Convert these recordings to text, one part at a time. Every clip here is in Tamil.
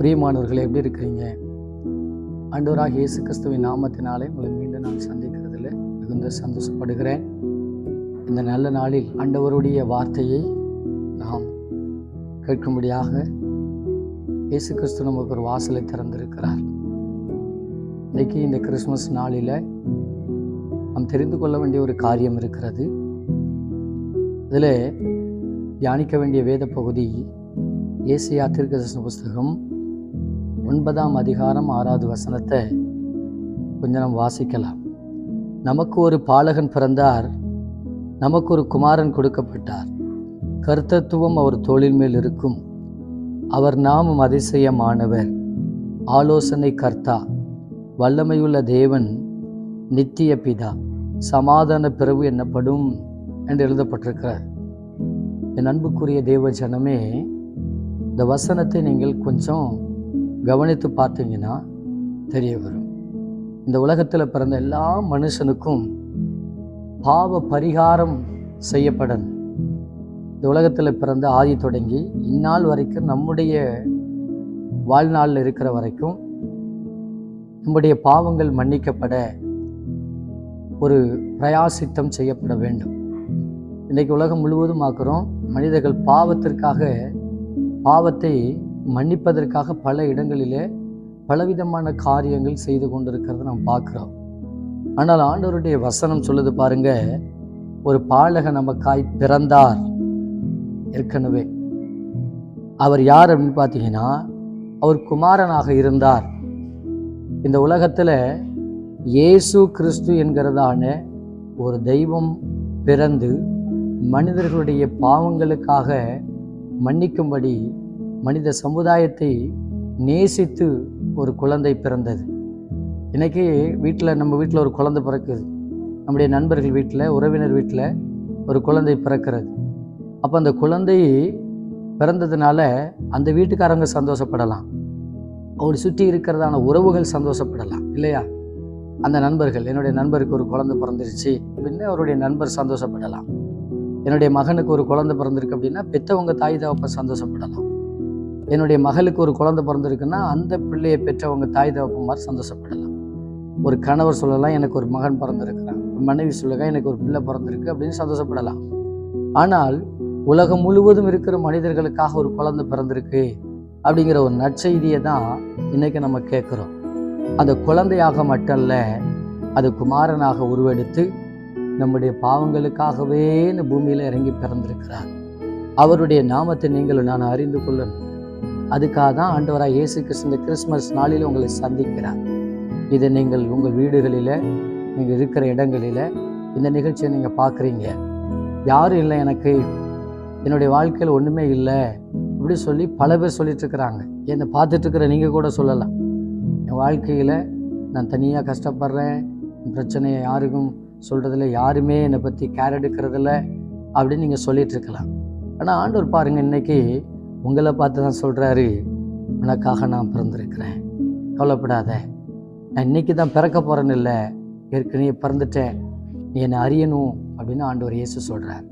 பிரியமானவர்களே எப்படி இருக்கிறீங்க? அண்டவராக இயேசு கிறிஸ்துவின் நாமத்தினாலே உங்களை மீண்டும் நான் சந்திக்கிறதுல மிகுந்த சந்தோஷப்படுகிறேன். இந்த நல்ல நாளில் ஆண்டவருடைய வார்த்தையை நாம் கேட்கும்படியாக இயேசு கிறிஸ்து நமக்கு ஒரு வாசலை திறந்திருக்கிறார். இன்னைக்கு இந்த கிறிஸ்மஸ் நாளில் நாம் தெரிந்து கொள்ள வேண்டிய ஒரு காரியம் இருக்கிறது. இதில் தியானிக்க வேண்டிய வேத பகுதி ஏசியா திருக்கதர்சன புஸ்தகம் ஒன்பதாம் அதிகாரம் ஆறாவது வசனத்தை கொஞ்சம் நம்ம வாசிக்கலாம். நமக்கு ஒரு பாலகன் பிறந்தார். நமக்கு ஒரு குமாரன் கொடுக்கப்பட்டார். கர்த்தத்துவம் அவர் தோளின் மேல் இருக்கும். அவர் நாமும் அதிசயமானவர். ஆலோசனை கர்த்தா. வல்லமையுள்ள தேவன் நித்திய பிதா சமாதான பிறவு என்னப்படும் என்று எழுதப்பட்டிருக்கிறார். என் அன்புக்குரிய தேவ ஜனமே இந்த வசனத்தை நீங்கள் கொஞ்சம் கவனித்து பார்த்தீங்கன்னா தெரிய வரும். இந்த உலகத்தில் பிறந்த எல்லா மனுஷனுக்கும் பாவ பரிகாரம் செய்யப்படணும். இந்த உலகத்தில் பிறந்த ஆதி தொடங்கி இந்நாள் வரைக்கும் நம்முடைய வாழ்நாளில் இருக்கிற வரைக்கும் நம்முடைய பாவங்கள் மன்னிக்கப்பட ஒரு பிரயாசித்தம் செய்யப்பட வேண்டும். இன்றைக்கு உலகம் முழுவதும் ஆக்குறோம். மனிதர்கள் பாவத்திற்காக பாவத்தை மன்னிப்பதற்காக பல இடங்களிலே பலவிதமான காரியங்கள் செய்து கொண்டிருக்கிறத நாம் பார்க்குறோம். ஆனால் ஆண்டவருடைய வசனம் சொல்லுது பாருங்க ஒரு பாலக நமக்காய் பிறந்தார். ஏற்கனவே. அவர் யார் அப்படின்னு பார்த்தீங்கன்னா அவர் குமாரனாக இருந்தார். இந்த உலகத்தில் இயேசு கிறிஸ்து என்கிறதான ஒரு தெய்வம் பிறந்து மனிதர்களுடைய பாவங்களுக்காக மன்னிக்கும்படி மனித சமுதாயத்தை நேசித்து ஒரு குழந்தை பிறந்தது. இன்றைக்கி வீட்டில் நம்ம வீட்டில் ஒரு குழந்தை பிறக்குது. நம்முடைய நண்பர்கள் வீட்டில் உறவினர் வீட்டில் ஒரு குழந்தை பிறக்கிறது. அப்போ அந்த குழந்தை பிறந்ததுனால அந்த வீட்டுக்காரங்க சந்தோஷப்படலாம். அவர் சுற்றி இருக்கிறதான உறவுகள் சந்தோஷப்படலாம் இல்லையா? அந்த நண்பர்கள் என்னுடைய நண்பருக்கு ஒரு குழந்தை பிறந்துருச்சு அப்படின்னு அவருடைய நண்பர் சந்தோஷப்படலாம். என்னுடைய மகனுக்கு ஒரு குழந்தை பிறந்திருக்கு அப்படின்னா பெற்றவங்க தாய் தகப்ப சந்தோஷப்படலாம். என்னுடைய மகளுக்கு ஒரு குழந்தை பிறந்திருக்குன்னா அந்த பிள்ளையை பெற்றவங்க தாய் தகப்பமார் சந்தோஷப்படலாம். ஒரு கணவர் சொல்லலாம் எனக்கு ஒரு மகன் பிறந்திருக்கிறான். மனைவி சொல்லுங்க எனக்கு ஒரு பிள்ளை பிறந்திருக்கு அப்படின்னு சந்தோஷப்படலாம். ஆனால் உலகம் முழுவதும் இருக்கிற மனிதர்களுக்காக ஒரு குழந்தை பிறந்திருக்கு அப்படிங்கிற ஒரு நற்செய்தியை தான் இன்னைக்கு நம்ம கேட்குறோம். அந்த குழந்தையாக மட்டுமல்ல அது குமாரனாக உருவெடுத்து நம்முடைய பாவங்களுக்காகவே இந்த பூமியில் இறங்கி பிறந்திருக்கிறார். அவருடைய நாமத்தை நீங்கள் நான் அறிந்து கொள்ளணும். அதுக்காக தான் ஆண்டவராக இயேசு கிறிஸ்து இந்த கிறிஸ்மஸ் நாளில் உங்களை சந்திக்கிறார். இதை நீங்கள் உங்கள் வீடுகளில் நீங்கள் இருக்கிற இடங்களில் இந்த நிகழ்ச்சியை நீங்கள் பார்க்குறீங்க. யாரும் இல்லை எனக்கு. என்னுடைய வாழ்க்கையில் ஒன்றுமே இல்லை. இப்படி சொல்லி பல பேர் சொல்லிட்டுருக்குறாங்க என்னை பார்த்துட்ருக்குற நீங்கள் கூட சொல்லலாம். என் வாழ்க்கையில் நான் தனியாக கஷ்டப்படுறேன். பிரச்சனையை யாருக்கும் சொல்கிறதில்ல யாருமே என்னை பற்றி கேர் எடுக்கிறதில்ல. அப்படின்னு நீங்கள் சொல்லிகிட்ருக்கலாம் ஆனால் ஆண்டவர் பாருங்கள் இன்னைக்கு உங்களை பார்த்து தான் சொல்கிறாரு உனக்காக நான் பிறந்திருக்கிறேன். கவலைப்படாத. நான் இன்னைக்கு தான் பிறக்க போகிறேன்னு இல்லை. ஏற்கனவே பிறந்துட்டேன். நீ என்னை அறியணும் அப்படின்னு ஆண்டவர் இயேசு சொல்கிறார்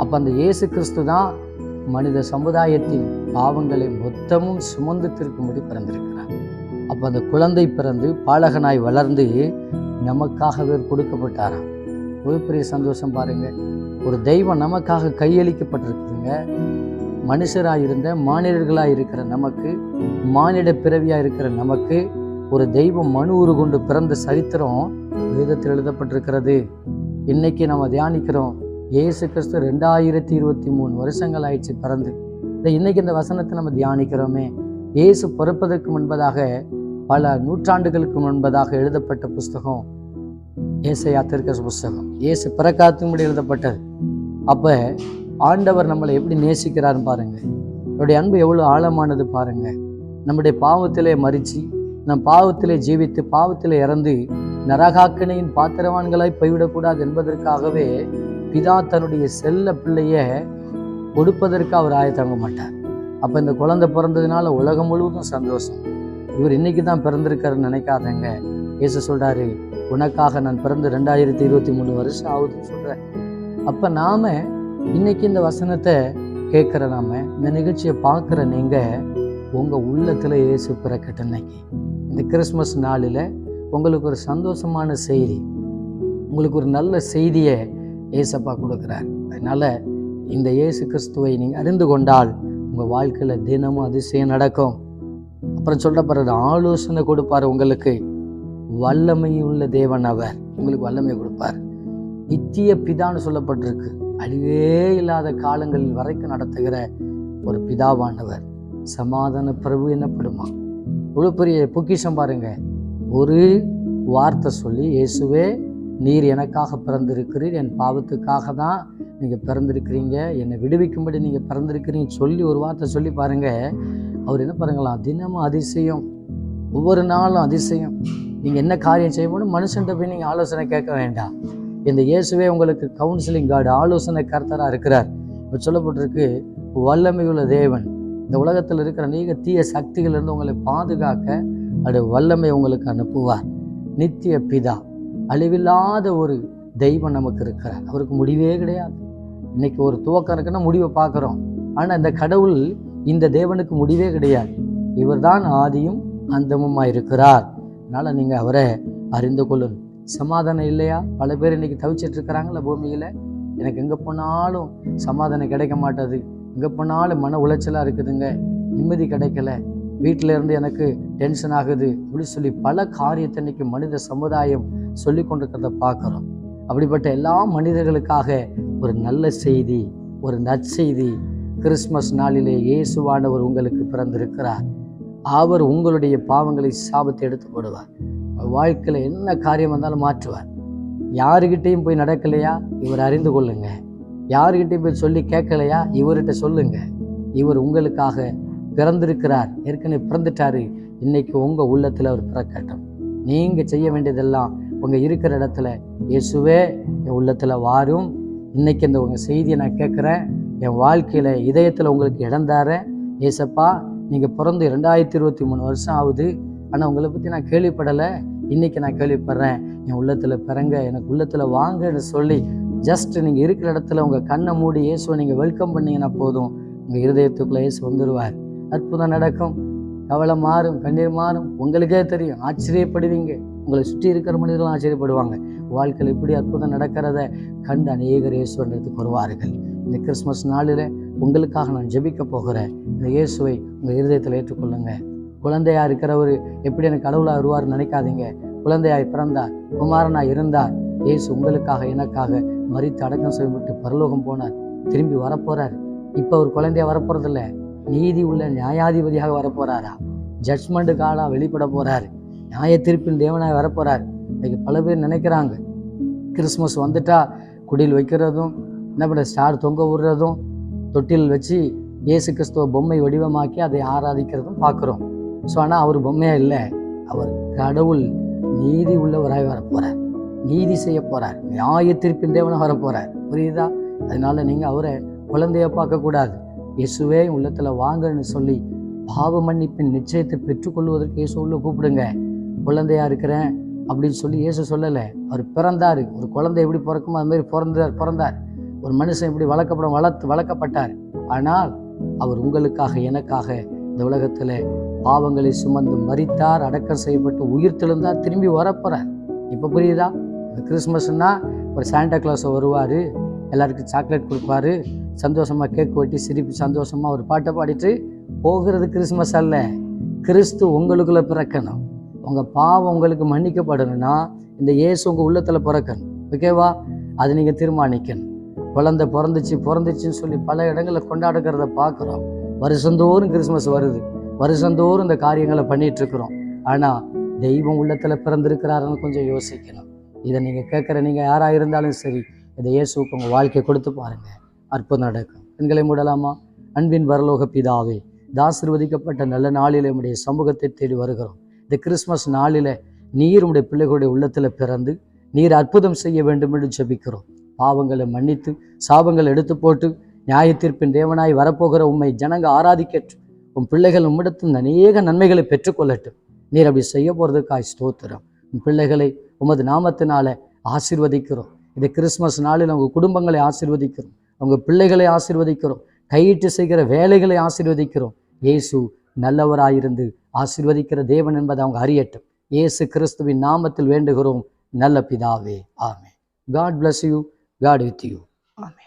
அப்போ அந்த இயேசு கிறிஸ்து தான் மனித சமுதாயத்தின் பாவங்களை மொத்தமும் சுமந்து திருக்கும்படி பிறந்திருக்கிறார். அப்போ அந்த குழந்தை பிறந்து பாலகனாய் வளர்ந்து நமக்காகவே கொடுக்கப்பட்டாராம். ஒரு பெரிய சந்தோஷம் பாருங்க. ஒரு தெய்வம் நமக்காக கையளிக்கப்பட்டிருக்குதுங்க. மனுஷராக இருந்த மானிடர்களாக இருக்கிற நமக்கு மானிட பிறவியாக இருக்கிற நமக்கு ஒரு தெய்வம் மனு உரு கொண்டு பிறந்த சரித்திரம் வேதத்தில் எழுதப்பட்டிருக்கிறது. இன்னைக்கு நம்ம தியானிக்கிறோம் இயேசு கிறிஸ்து ரெண்டாயிரத்தி இருபத்தி மூணு வருஷங்கள் ஆயிடுச்சு பிறந்து. இந்த இன்னைக்கு இந்த வசனத்தை நம்ம தியானிக்கிறோமே. இயேசு பிறப்பதற்கு முன்பதாக பல நூற்றாண்டுகளுக்கு முன்பதாக எழுதப்பட்ட புஸ்தகம் ஏசையா திருக்க புஸ்தகம். இயேசு பிறக்காத்து முன்னாடி எழுதப்பட்டது. அப்போ ஆண்டவர் நம்மளை எப்படி நேசிக்கிறாருன்னு பாருங்க. அவருடைய அன்பு எவ்வளோ ஆழமானது பாருங்க. நம்முடைய பாவத்திலே மறித்து நம் பாவத்திலே ஜீவித்து பாவத்திலே இறந்து நரகாக்கனையின் பாத்திரவான்களாய் போய்விடக்கூடாது என்பதற்காகவே பிதா தன்னுடைய செல்ல பிள்ளைய கொடுப்பதற்கு அவர் ஆயத்தங்க மாட்டார் அப்போ இந்த குழந்தை பிறந்ததுனால உலகம் முழுவதும் சந்தோஷம். இவர் இன்னைக்கு தான் பிறந்திருக்காருன்னு நினைக்காதங்க. இயேசு சொல்றாரு உனக்காக நான் பிறந்து ரெண்டாயிரத்தி இருபத்தி மூணு வருஷம் ஆகுதுன்னு சொல்கிறேன் அப்போ நாம் இன்னைக்கு இந்த வசனத்தை கேட்குற நாம இந்த நிகழ்ச்சியை பார்க்குற நீங்கள் உங்கள் உள்ளத்தில் இயேசு பிறக்கட்டும் இன்னைக்கு இந்த கிறிஸ்மஸ் நாளில் உங்களுக்கு ஒரு சந்தோஷமான செய்தி உங்களுக்கு ஒரு நல்ல செய்தியை ஏசப்பா கொடுக்குறார். அதனால் இந்த இயேசு கிறிஸ்துவை நீங்கள் அறிந்து கொண்டால் உங்கள் வாழ்க்கையில் தினமும் அதிசயம் நடக்கும். அப்புறம் சொல்கிற பிறகு ஆலோசனை கொடுப்பார் உங்களுக்கு. வல்லமை உள்ள தேவன் அவர். உங்களுக்கு வல்லமை கொடுப்பார். நித்திய பிதான்னு சொல்லப்பட்டிருக்கு. அழிவே இல்லாத காலங்களில் வரைக்கும் நடத்துகிற ஒரு பிதாவானவர். சமாதான பிரபு என்னப்படுமா? இவ்வளோ பெரிய பொக்கிஷம் பாருங்க. ஒரு வார்த்தை சொல்லி இயேசுவே நீர் எனக்காக பிறந்திருக்கிறீர். என் பாவத்துக்காக தான் நீங்கள் பிறந்திருக்கிறீங்க. என்னை விடுவிக்கும்படி நீங்கள் பிறந்திருக்கிறீங்க சொல்லி ஒரு வார்த்தை சொல்லி பாருங்க. அவர் என்ன பாருங்களாம் தினமும் அதிசயம். ஒவ்வொரு நாளும் அதிசயம். நீங்கள் என்ன காரியம் செய்யணும்னு மனுஷன்ட்ட போய் நீங்கள் ஆலோசனை கேட்க வேண்டாம். இந்த இயேசுவே உங்களுக்கு கவுன்சிலிங் கார்டு ஆலோசனை கர்த்தராக இருக்கிறார். இப்போ சொல்லப்பட்டிருக்கு வல்லமையுள்ள தேவன் இந்த உலகத்தில் இருக்கிற நீங்க தீய சக்திகளிலிருந்து உங்களை பாதுகாக்க அது வல்லமை உங்களுக்கு அனுப்புவார். நித்திய பிதா அழிவில்லாத ஒரு தெய்வம் நமக்கு இருக்கிறார். அவருக்கு முடிவே கிடையாது. இன்னைக்கு ஒரு துவக்கம் இருக்குன்னா முடிவை பார்க்குறோம். ஆனால் இந்த கடவுள் இந்த தேவனுக்கு முடிவே கிடையாது. இவர்தான் ஆதியும் அந்தமுமாக இருக்கிறார் அதனால் நீங்கள் அவரை அறிந்து கொள்ளணும் சமாதானம் இல்லையா? பல பேர் இன்னைக்கு தவிச்சிட்டு இருக்கிறாங்களா பூமியில். எனக்கு எங்கே போனாலும் சமாதானம் கிடைக்க மாட்டேது. எங்கே போனாலும் மன உளைச்சலாக இருக்குதுங்க. நிம்மதி கிடைக்கல. வீட்டில இருந்து எனக்கு டென்ஷன் ஆகுது. அப்படின்னு சொல்லி பல காரியத்தை இன்னைக்கு மனித சமுதாயம் சொல்லி கொண்டிருக்கிறத பார்க்குறோம். அப்படிப்பட்ட எல்லா மனிதர்களுக்காக ஒரு நல்ல செய்தி ஒரு நற்செய்தி கிறிஸ்மஸ் நாளிலே இயேசுவானவர் உங்களுக்கு பிறந்திருக்கிறார். அவர் உங்களுடைய பாவங்களை சாபத்தை எடுத்து போடுவார் வாழ்க்கையில் என்ன காரியம் வந்தாலும் மாற்றுவார். யாருக்கிட்டேயும் போய் நடக்கலையா? இவர் அறிந்து கொள்ளுங்க. யாருக்கிட்டையும் போய் சொல்லி கேட்கலையா? இவர்கிட்ட சொல்லுங்க. இவர் உங்களுக்காக பிறந்திருக்கிறார். ஏற்கனவே பிறந்துட்டாரு. இன்னைக்கு உங்கள் உள்ளத்தில் அவர் பிறக்கட்டும். நீங்கள் செய்ய வேண்டியதெல்லாம் உங்கள் இருக்கிற இடத்துல இயேசுவே என் உள்ளத்தில் வாரும். இன்னைக்கு இந்த உங்கள் செய்தியை நான் கேட்குறேன். என் வாழ்க்கையில் இதயத்தில் உங்களுக்கு இடம் ஏசப்பா நீங்கள் பிறந்து ரெண்டாயிரத்தி இருபத்தி மூணு வருஷம் ஆகுது. ஆனால் உங்களை பற்றி நான் கேள்விப்படலை. இன்னைக்கு நான் கேள்விப்படுறேன் என் உள்ளத்தில் பிறங்க எனக்கு உள்ளத்தில் வாங்கன்னு சொல்லி ஜஸ்ட் நீங்கள் இருக்கிற இடத்துல உங்கள் கண்ணை மூடி இயேசுவை நீங்கள் வெல்கம் பண்ணீங்கன்னா போதும். உங்கள் இருதயத்துக்குள்ளே இயேசு வந்துடுவார் அற்புதம் நடக்கும். கவலை மாறும் கண்ணீர் மாறும். உங்களுக்கே தெரியும் ஆச்சரியப்படுவீங்க. உங்களை சுற்றி இருக்கிற மனிதர்களும் ஆச்சரியப்படுவாங்க. வாழ்க்கையில் இப்படி அற்புதம் நடக்கிறத கண்டு அநேகர் இயேசுன்றதுக்கு வருவார்கள். இந்த கிறிஸ்மஸ் நாளில் உங்களுக்காக நான் ஜெபிக்க போகிறேன். இந்த இயேசுவை உங்கள் இருதயத்தில் ஏற்றுக்கொள்ளுங்கள் குழந்தையா இருக்கிறவர் எப்படி எனக்கு கடவுளாக வருவார் நினைக்காதீங்க. குழந்தையாய் பிறந்தார் குமாரனாய் இருந்தார். இயேசு உங்களுக்காக எனக்காக மறித்து அடக்கம் செய்யப்பட்டு பரலோகம் போனார். திரும்பி வரப்போறார். இப்போ அவர் குழந்தையா வரப்போறதில்ல. நீதி உள்ள நியாயாதிபதியாக வரப்போறாரா? ஜட்ஜ்மெண்ட் காலா வெளிப்பட போகிறார் நியாய தீர்ப்பின் தேவனாய் வரப்போறார். இன்னைக்கு பல பேர் நினைக்கிறாங்க. கிறிஸ்மஸ் வந்துட்டா குடில் வைக்கிறதும் என்ன பண்ண ஸ்டார் தொங்க விடுறதும் தொட்டில் வச்சு இயேசு கிறிஸ்துவ பொம்மை வடிவமாக்கி அதை ஆராதிக்கிறதும் பார்க்குறோம். ஸோ ஆனால் அவர் பொம்மையாக இல்லை. அவர் கடவுள் நீதி உள்ளவராய் வரப்போறார். நீதி செய்ய போகிறார் நியாய தீர்ப்பின் தேவனாக வரப்போறார். புரியுதா? அதனால நீங்கள் அவரை குழந்தைய பார்க்கக்கூடாது இயேசுவே உள்ளத்தில் வாங்கன்னு சொல்லி பாவ மன்னிப்பின் நிச்சயத்தை பெற்றுக்கொள்வதற்கு இயேசு உள்ள கூப்பிடுங்க. குழந்தையாக இருக்கிறேன் அப்படின்னு சொல்லி இயேசு சொல்லலை. அவர் பிறந்தார். ஒரு குழந்தை எப்படி பிறக்குமோ அது மாதிரி பிறந்தார் பிறந்தார். ஒரு மனுஷன் எப்படி வளர்க்கப்படும் வளர்த்து வளர்க்கப்பட்டார். ஆனால் அவர் உங்களுக்காக எனக்காக இந்த உலகத்தில் பாவங்களை சுமந்து மரித்தார் அடக்கம் செய்யப்பட்டு உயிர் தெழுந்தார் திரும்பி வரப்போகிறார் இப்போ புரியுதா? கிறிஸ்மஸ்னால் ஒரு சாண்டா கிளாஸ் வருவார் எல்லாருக்கும் சாக்லேட் கொடுப்பாரு சந்தோஷமாக கேக் வெட்டி சிரிப்பு சந்தோஷமாக ஒரு பாட்டை பாடிட்டு போகிறது கிறிஸ்மஸ் அல்ல. கிறிஸ்து உங்களுக்குள்ள பிறக்கணும். உங்கள் பாவம் உங்களுக்கு மன்னிக்கப்படணும்னா இந்த இயேசு உங்கள் உள்ளத்தில் பிறக்கணும். ஓகேவா அது நீங்கள் தீர்மானிக்கணும். குழந்தை பிறந்துச்சு பிறந்துச்சுன்னு சொல்லி பல இடங்களில் கொண்டாடுக்கிறத பார்க்குறோம். வருஷந்தோறும் கிறிஸ்மஸ் வருது. வருஷந்தோறும் இந்த காரியங்களை பண்ணிட்டு இருக்கிறோம் ஆனால் தெய்வம் உள்ளத்தில் பிறந்திருக்கிறாருன்னு கொஞ்சம் யோசிக்கணும். இதை நீங்கள் கேட்குற நீங்கள் யாராக இருந்தாலும் சரி இதை இயேசுக்கு உங்கள் வாழ்க்கையை கொடுத்து பாருங்கள் அற்புதம் நடக்கும். பெண்களை மூடலாமா? அன்பின் வரலோக பிதாவே தாசிர்வதிக்கப்பட்ட நல்ல நாளில் உம்முடைய சமூகத்தை தேடி வருகிறோம். இந்த கிறிஸ்மஸ் நாளில் நீர் உடைய பிள்ளைகளுடைய உள்ளத்தில் பிறந்து நீர் அற்புதம் செய்ய வேண்டும் என்று ஜெபிக்கிறோம். பாவங்களை மன்னித்து சாபங்களை எடுத்து போட்டு நியாயத்தீர்ப்பின் தேவனாய் வரப்போகிற உம்மை ஜனங்க ஆராதிக்கற்று உன் பிள்ளைகள் உம்மிடத்தில் அநேக நன்மைகளை பெற்றுக்கொள்ளட்டும். நீர் அப்படி செய்ய போகிறதுக்காய் ஸ்தோத்திரம். உன் பிள்ளைகளை உமது நாமத்தினால ஆசிர்வதிக்கிறோம். இந்த கிறிஸ்மஸ் நாளில் உங்கள் குடும்பங்களை ஆசிர்வதிக்கிறோம். அவங்க பிள்ளைகளை ஆசீர்வதிக்கிறோம். கையிட்டு செய்கிற வேலைகளை ஆசீர்வதிக்கிறோம். இயேசு நல்லவராயிருந்து ஆசிர்வதிக்கிற தேவன் என்பதை அவங்க அறியட்டும். இயேசு கிறிஸ்துவின் நாமத்தில் வேண்டுகிறோம். நல்ல பிதாவே ஆமே God bless you God with you ஆமே